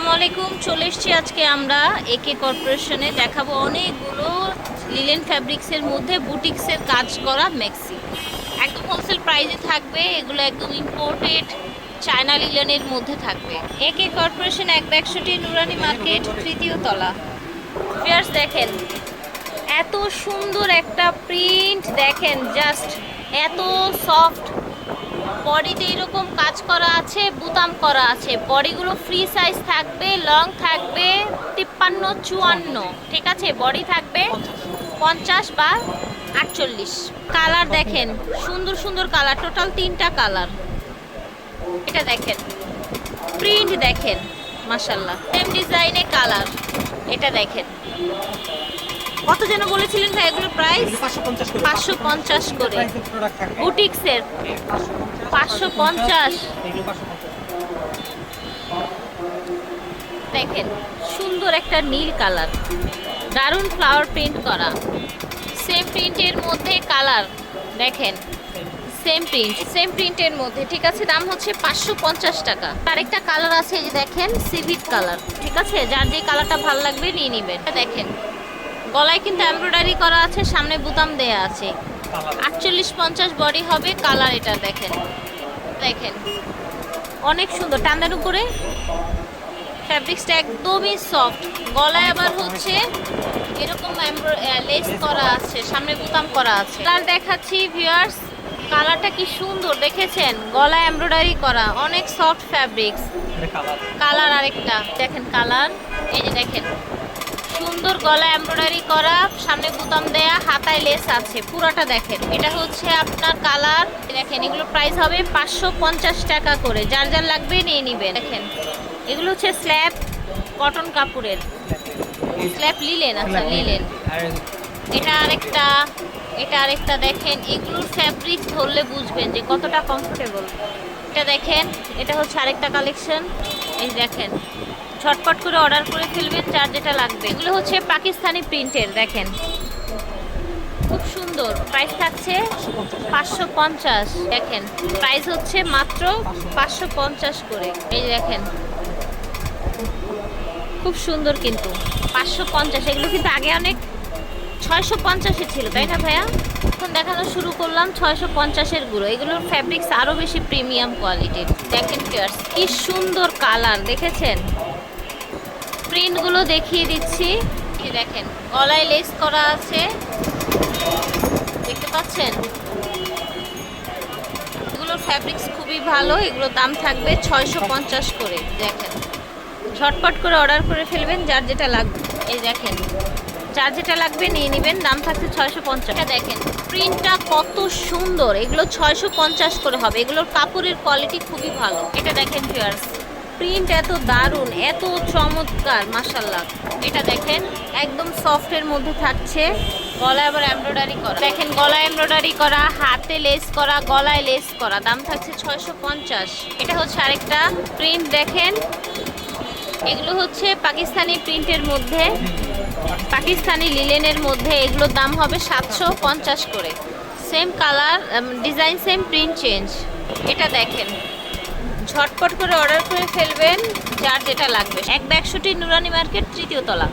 আসসালামু আলাইকুম চলে এসেছি আজকে আমরা একে কর্পোরেশনে দেখাবো অনেকগুলো লিলেন ফ্যাব্রিক্সের মধ্যে বুটিক্সের কাজ করা মেক্সি একদম হোলসেল প্রাইসে থাকবে, এগুলো একদম ইম্পোর্টেড চায়না লিলেনের মধ্যে থাকবে। একে কর্পোরেশন এক একশোটি নুরানি মার্কেট তৃতীয় তলা। ফিয়ার্স দেখেন, এত সুন্দর একটা প্রিন্ট দেখেন জাস্ট এত সফট বডিতে এরকম কাজ করা আছে, বুতাম করা আছে, বডিগুলো ফ্রি সাইজ থাকবে লং থাকবে তিপ্পান্ন, চুয়ান্ন, ঠিক আছে? বডি থাকবে পঞ্চাশ বা আটচল্লিশ। কালার দেখেন, সুন্দর সুন্দর কালার টোটাল তিনটা কালার এটা দেখেন প্রিন্ট দেখেন মাসাল্লাহ সেম ডিজাইনে কালার এটা দেখেন। কত যেন বলেছিলেন ভাই এগুলো প্রাইস পাঁচশো পঞ্চাশ করে। বুটিক্সের পাঁচশো পঞ্চাশ। পাঁচশো পঞ্চাশ। দেখেন সুন্দর একটা নীল কালার। দারুণ ফ্লাওয়ার প্রিন্ট করা। সেম প্রিন্টের মধ্যে কালার। দেখেন সেম প্রিন্ট সেম প্রিন্টের মধ্যে ঠিক আছে? দাম হচ্ছে পাঁচশো পঞ্চাশ টাকা। আরেকটা কালার আছে এই যে দেখেন সিভিট কালার। ঠিক আছে? যার যে কালারটা ভালো লাগবে নিয়ে নেবেন। দেখেন গলায় কিন্তু এমব্রয়ডারি করা আছে সামনে বুতাম দেয়া আছে। আটচল্লিশ পঞ্চাশ বডি হবে কালার এটা দেখেন। দেখেন। অনেক সুন্দর। টান্দার উপরে ফ্যাব্রিক্সটা একদমই সফট গলায় আবার হচ্ছে এরকম লেস করা আছে সামনে বুতাম করা আছে। কালার দেখাচ্ছি ভিউয়ার্স কালারটা কি সুন্দর দেখেছেন? গলায় এমব্রয়ডারি করা অনেক সফট ফ্যাব্রিক্স কালার কালার আরেকটা। দেখেন কালার এই যে দেখেন। সুন্দর গলা এমব্রয়ডারি করা সামনে বুতাম দেয়া হাতায় লেস আছে পুরোটা দেখেন। এটা হচ্ছে আপনার কালার দেখেন এগুলো প্রাইস হবে পাঁচশো পঞ্চাশ টাকা করে। যার যার লাগবে নিয়ে নিবেন। দেখেন এগুলো হচ্ছে স্ল্যাব কটন কাপড়ের। স্ল্যাব লিলেন আচ্ছা লিলেন এটা আরেকটা এটা আরেকটা দেখেন। এগুলোর ফ্যাব্রিক ধরলে বুঝবেন যে কতটা কমফোর্টেবল এটা দেখেন এটা হচ্ছে আরেকটা কালেকশন এই দেখেন, ছটপট করে অর্ডার করে ফেলবেন যার যেটা লাগবে। এগুলো হচ্ছে পাকিস্তানি প্রিন্টের দেখেন। খুব সুন্দর। প্রাইস থাকছে পাঁচশো পঞ্চাশ, দেখেন। প্রাইস হচ্ছে মাত্র পাঁচশো পঞ্চাশ করে। এই দেখেন। খুব সুন্দর কিন্তু। পাঁচশো পঞ্চাশ, এগুলো কিন্তু আগে অনেক ছয়শো পঞ্চাশে ছিল, তাই না ভাইয়া? এখন দেখানো শুরু করলাম ছয়শো পঞ্চাশের গুঁড়ো। এগুলোর ফ্যাব্রিক্স আরও বেশি প্রিমিয়াম কোয়ালিটির দেখেন ফিয়ার্স কি সুন্দর কালার দেখেছেন? প্রিন্টগুলো দেখিয়ে দিচ্ছি। দেখেন, গলায় লেস করা আছে। দেখতে পাচ্ছেন? এগুলোর ফ্যাব্রিক্স খুবই ভালো, এগুলোর দাম থাকবে ছয়শো পঞ্চাশ করে। দেখেন, ঝটপট করে অর্ডার করে ফেলবেন, যার যেটা লাগবে। এই দেখেন যার যেটা লাগবে নিয়ে নেবেন। দাম থাকছে ছয়শো পঞ্চাশ। দেখেন প্রিন্টটা কত সুন্দর। এগুলো ছয়শো পঞ্চাশ করে হবে। এগুলোর কাপড়ের কোয়ালিটি খুবই ভালো। এটা দেখেন ফিয়ার্স প্রিন্ট এত দারুণ, এত চমৎকার মাসাল্লাহ এটা দেখেন, একদম সফটের মধ্যে থাকছে। গলায় আবার এমব্রয়ডারি করা। দেখেন, গলায় এমব্রয়ডারি করা, হাতে লেস করা, গলায় লেস করা। দাম থাকছে ছয়শো পঞ্চাশ। এটা হচ্ছে আরেকটা প্রিন্ট দেখেন। এগুলো হচ্ছে পাকিস্তানি প্রিন্টের মধ্যে, পাকিস্তানি লিলেনের মধ্যে। এগুলোর দাম হবে সাতশো পঞ্চাশ করে। Same colour design same print change এটা দেখেন। ঝটপট করে অর্ডার করে ফেলবেন, যার যেটা লাগবে। এক ব্যাগশোটি নুরানি মার্কেট তৃতীয় তলা।